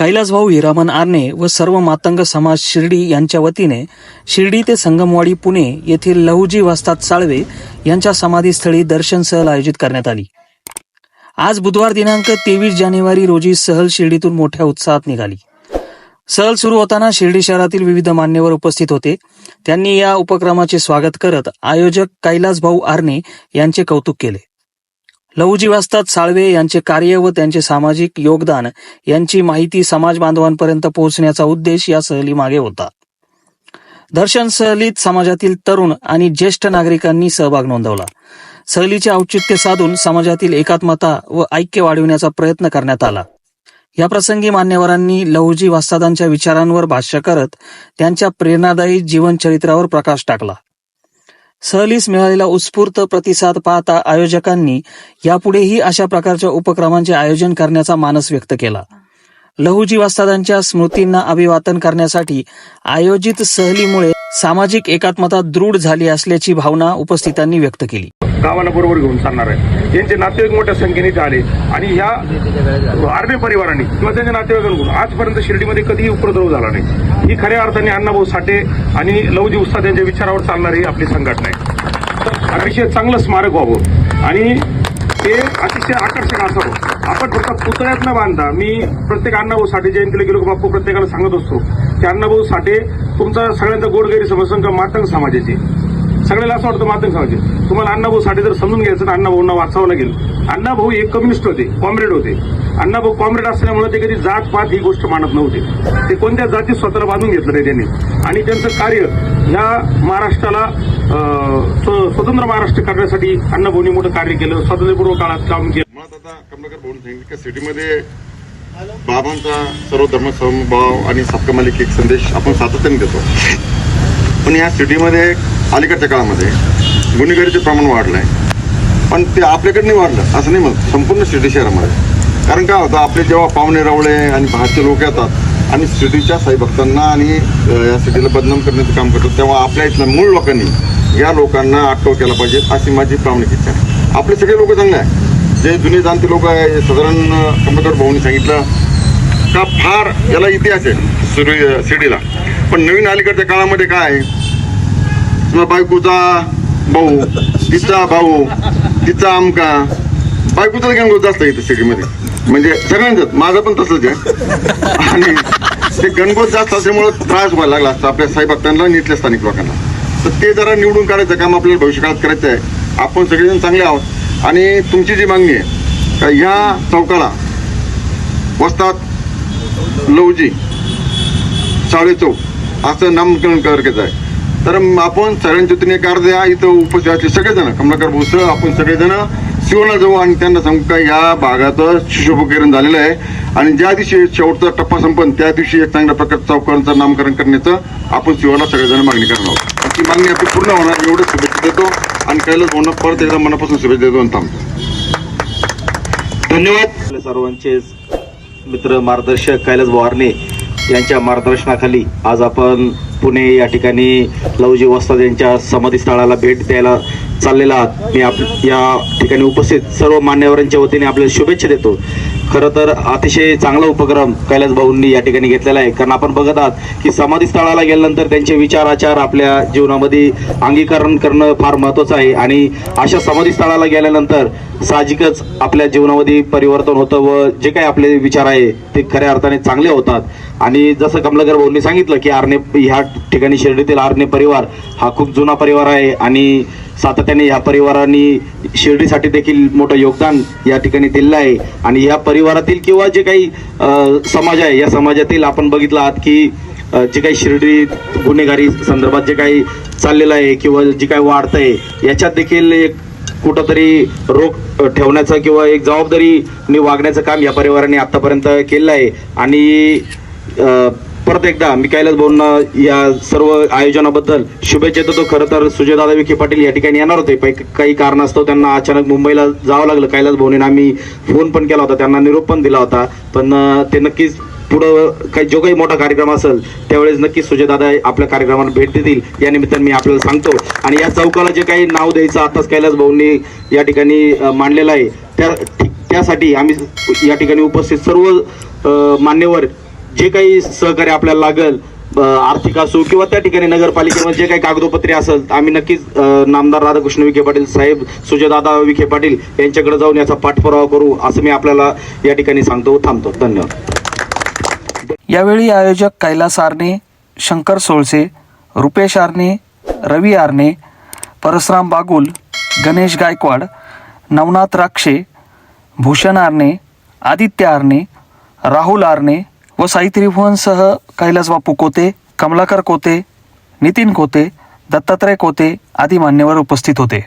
कैलासभाऊ हिरामन आरणे व सर्व मातंग समाज शिर्डी यांच्या वतीने शिर्डी ते संगमवाडी पुणे येथील लहुजी वस्ताद साळवे यांच्या समाधीस्थळी दर्शन सहल आयोजित करण्यात आली. आज बुधवार दिनांक तेवीस जानेवारी रोजी सहल शिर्डीतून मोठ्या उत्साहात निघाली. सहल सुरू होताना शिर्डी शहरातील विविध मान्यवर उपस्थित होते. त्यांनी या उपक्रमाचे स्वागत करत आयोजक कैलासभाऊ आरणे यांचे कौतुक केले. लहुजी वस्ताद साळवे यांचे कार्य व त्यांचे सामाजिक योगदान यांची माहिती समाज बांधवांपर्यंत पोहोचण्याचा उद्देश या सहलीमागे होता. दर्शन सहलीत समाजातील तरुण आणि ज्येष्ठ नागरिकांनी सहभाग नोंदवला. सहलीचे औचित्य साधून समाजातील एकात्मता व ऐक्य वाढविण्याचा प्रयत्न करण्यात आला. या प्रसंगी मान्यवरांनी लहुजी वास्तादांच्या विचारांवर भाष्य करत त्यांच्या प्रेरणादायी जीवनचरित्रावर प्रकाश टाकला. सहलीस मिळालेला उत्स्फूर्त प्रतिसाद पाहता आयोजकांनी यापुढेही अशा प्रकारच्या उपक्रमांचे आयोजन करण्याचा मानस व्यक्त केला. लहुजीवास्तादांच्या स्मृतींना अभिवादन करण्यासाठी आयोजित सहलीमुळे सामाजिक एकात्मता दृढ झाली असल्याची भावना उपस्थितांनी व्यक्त केली. गावाला बरोबर घेऊन चालणार आहे यांचे नातेवाईक मोठ्या संख्येने इथे आले. आणि ह्या आर्मे परिवाराने किंवा त्यांच्या नातेवाईकांकडून आजपर्यंत शिर्डीमध्ये कधीही उपद्रव झाला नाही. ही खऱ्या अर्थाने अण्णाभाऊ साठे आणि लवजी उस्ताद यांच्या विचारावर चालणारी आपली संघटना आहे. अतिशय चांगलं स्मारक व्हावं. आणि ते अतिशय आकर्षक असावं. आपण फक्त पुतळ्यात न बांधता मी प्रत्येक अण्णाभाऊ साठे जयंतीला गेलो बापू प्रत्येकाला सांगत असतो की अण्णाभाऊ साठे तुमचा सगळ्यांचा गोडगैरी समजून का मातंग समाजाची. सगळ्याला असं वाटतं माध्यम समाज तुम्हाला अण्णाभाऊ साठे जर समजून घ्यायचं तर अण्णाभाऊंना वाचावं लागेल. अण्णाभाऊ एक कम्युनिस्ट होते कॉम्रेड होते. अण्णाभाऊ कॉम्रेड असल्यामुळे ते कधी जात पात ही गोष्ट मानत नव्हते. ते कोणत्या जातीत स्वतःला बांधून घेतलं नाही त्यांनी? आणि त्यांचं कार्य ह्या महाराष्ट्राला स्व- स्वतंत्र महाराष्ट्र करण्यासाठी अण्णाभाऊंनी मोठं कार्य केलं. स्वातंत्र्यपूर्व काळात काम केलं. मुळात आता कमलाकर भाऊन सांगितलं की सिटीमध्ये बाबांचा सर्व धर्म समभाव आणि सबका मालिक एक संदेश आपण सातत्याने देतो. पण या सिटीमध्ये अलीकडच्या काळामध्ये गुन्हेगारीचे प्रमाण वाढलं आहे पण ते आपल्याकडे नाही वाढलं असं नाही म्हणत. संपूर्ण सिटी शहरामध्ये. कारण काय होतं आपले जेव्हा पाहुणे रावळे आणि बाहेरचे लोक येतात आणि सिटीच्या साईभक्तांना आणि या सिटीला बदनाम करण्याचं काम करतात तेव्हा आपल्या इथल्या मूळ लोकांनी या लोकांना अटक केला पाहिजे अशी माझी प्रामाणिक इच्छा आहे. आपले सगळे लोक चांगले आहे जे जुने जाणते लोक आहे साधारण कमलाकर भाऊनी सांगितलं का फार याला इतिहास आहे सुरू सिटीला. पण नवीन अलीकडच्या काळामध्ये काय आहे किंवा बायकोचा भाऊ तिचा भाऊ तिचा आमका बायकोचा गणगोत जास्त आहे इथं सिटीमध्ये म्हणजे सगळ्यांचंच माझं पण तसंच आहे आणि ते गणगोत जास्त असल्यामुळं त्रास व्हायला लागला असता आपल्या साई भक्तांना आणि स्थानिक लोकांना तर ते जरा निवडून काढायचं काम आपल्याला भविष्यकाळात करायचं आहे आपण सगळेजण चांगले आहोत आणि तुमची जी मागणी आहे का ह्या चौकाला वस्तात लवजी साडे चौक असं नामकरण करायचं आहे तर आपण सगळ्यांच्या वतीने एक इथं उपस्थित असले सगळेजण कमलाकर भोसळ आपण सगळेजण शिवला जाऊ आणि त्यांना सांगू का या भागाचं सुशोभीकरण झालेलं आहे. आणि ज्या दिवशी शेवटचा टप्पा संपन त्या दिवशी एक चांगल्या प्रकारचं चौकांचं नामकरण करण्याचं आपण शिवाला सगळेजण मागणी करणार आहोत. आणि ती मागणी आपली पूर्ण होणार एवढं शुभेच्छा देतो आणि कैलास भाऊंना परत एकदा मनापासून शुभेच्छा देतो आणि थांबतो. धन्यवाद. सर्वांचे मित्र मार्गदर्शक कैलास भवारणे यांच्या मार्गदर्शनाखाली आज आपण पुणे या ठिकाणी लवजी वस्ताद यांच्या समाधीस्थळाला भेट द्यायला चाललेला आहात. मी आप या ठिकाणी उपस्थित सर्व मान्यवरांच्या वतीने आपल्याला शुभेच्छा देतो. खरं तर अतिशय चांगला उपक्रम कैलास भाऊंनी या ठिकाणी घेतलेला आहे. कारण आपण बघत आहात की समाधीस्थळाला गेल्यानंतर त्यांचे विचार आचार आपल्या जीवनामध्ये अंगीकरण करणं फार महत्त्वाचं आहे. आणि अशा समाधीस्थळाला गेल्यानंतर साहजिकच आपल्या जीवनामध्ये परिवर्तन होतं व जे काही आपले विचार आहे ते खऱ्या अर्थाने चांगले होतात. आणि जसं कमलाकर भाऊंनी सांगितलं की आरणे ह्या ठिकाणी शिर्डीतील आरणे परिवार हा खूप जुना परिवार आहे आणि सातत्याने ह्या परिवारांनी शिर्डीसाठी देखील मोठं योगदान या ठिकाणी दिलेलं आहे. आणि या परिवारातील किंवा जे काही समाज आहे या समाजातील आपण बघितलं आहात की जे काही शिर्डी गुन्हेगारी संदर्भात जे काही चाललेलं आहे किंवा जे काही वाढतंय याच्यात देखील एक कुठंतरी रोख ठेवण्याचं किंवा एक जबाबदारीने वागण्याचं काम या परिवाराने आतापर्यंत केलेलं आहे. आणि परत एकदा मी कैलास भाऊंना या सर्व आयोजनाबद्दल शुभेच्छा देतो. खरं तर सुजयदादा विखे पाटील या ठिकाणी येणार होते. पण काही कारणास्तव त्यांना अचानक मुंबईला जावं लागलं. कैलास भाऊने आम्ही फोन पण केला होता. त्यांना निरोप पण दिला होता. पण ते नक्कीच पुढं काही जो काही मोठा कार्यक्रम असेल त्यावेळेस नक्कीच सुजयदादा आपल्या कार्यक्रमाला भेट देतील. या निमित्तानं मी आपल्याला सांगतो. आणि या चौकाला जे काही नाव द्यायचं आताच कैलास भाऊंनी या ठिकाणी मांडलेलं आहे. त्या त्यासाठी आम्ही या ठिकाणी उपस्थित सर्व मान्यवर जे काही सहकार्य आपल्याला लागेल आर्थिक असो किंवा त्या ठिकाणी नगरपालिकेमध्ये जे काही कागदोपत्रे असेल तर आम्ही नक्कीच नामदार राधाकृष्ण विखे पाटील साहेब सुजयदादा विखे पाटील यांच्याकडे जाऊन याचा पाठपुरावा करू असं मी आपल्याला या ठिकाणी सांगतो व थांबतो. धन्यवाद. यावेळी आयोजक कैलास आरणे शंकर सोळसे रुपेश आरणे रवी आरणे परसराम बागुल गणेश गायकवाड नवनाथ राक्षे भूषण आरणे आदित्य आरणे राहुल आरणे व साई त्रिभुवनसह कैलास बापू कोते कमलाकर कोते नितीन कोते दत्तात्रय कोते आदी मान्यवर उपस्थित होते.